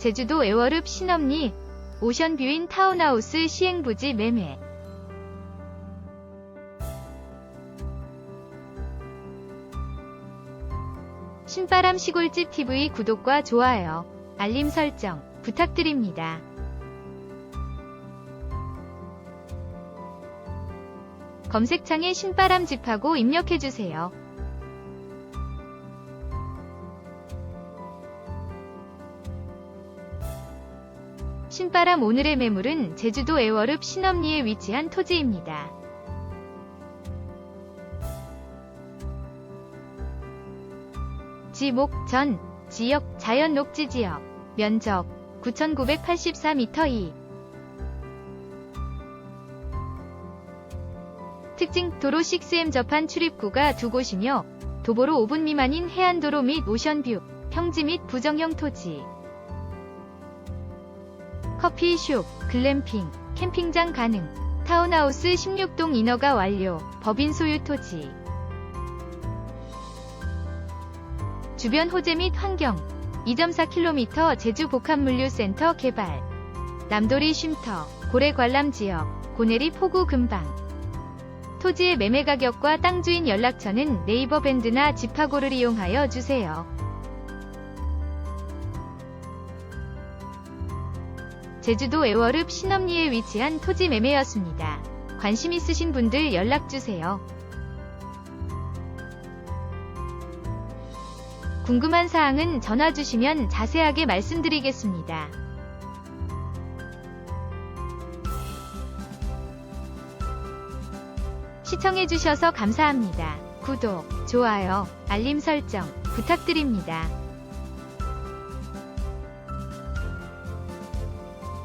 제주도 애월읍 신엄리 오션뷰인 타운하우스 시행부지 매매 신바람 시골집 TV 구독과 좋아요, 알림 설정 부탁드립니다. 검색창에 신바람 집하고 입력해주세요. 신바람 오늘의 매물은 제주도 애월읍 신엄리에 위치한 토지입니다. 지목, 전, 지역, 자연 녹지 지역, 면적, 9,984m 2. 특징, 도로 6M 접한 출입구가 두 곳이며, 도보로 5분 미만인 해안도로 및 오션뷰, 평지 및 부정형 토지. 커피숍, 글램핑, 캠핑장 가능, 타운하우스 16동 인허가 완료, 법인 소유 토지. 주변 호재 및 환경. 2.4km 제주 복합물류센터 개발. 남도리 쉼터 고래 관람 지역 고내리 포구 금방. 토지의 매매 가격과 땅 주인 연락처는 네이버 밴드나 지파고를 이용하여 주세요. 제주도 애월읍 신엄리에 위치한 토지 매매였습니다. 관심 있으신 분들 연락 주세요. 궁금한 사항은 전화 주시면 자세하게 말씀드리겠습니다. 시청해주셔서 감사합니다. 구독, 좋아요, 알림 설정 부탁드립니다.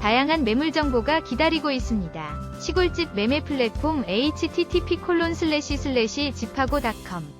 다양한 매물 정보가 기다리고 있습니다. 시골집 매매 플랫폼 http:// 집하고.com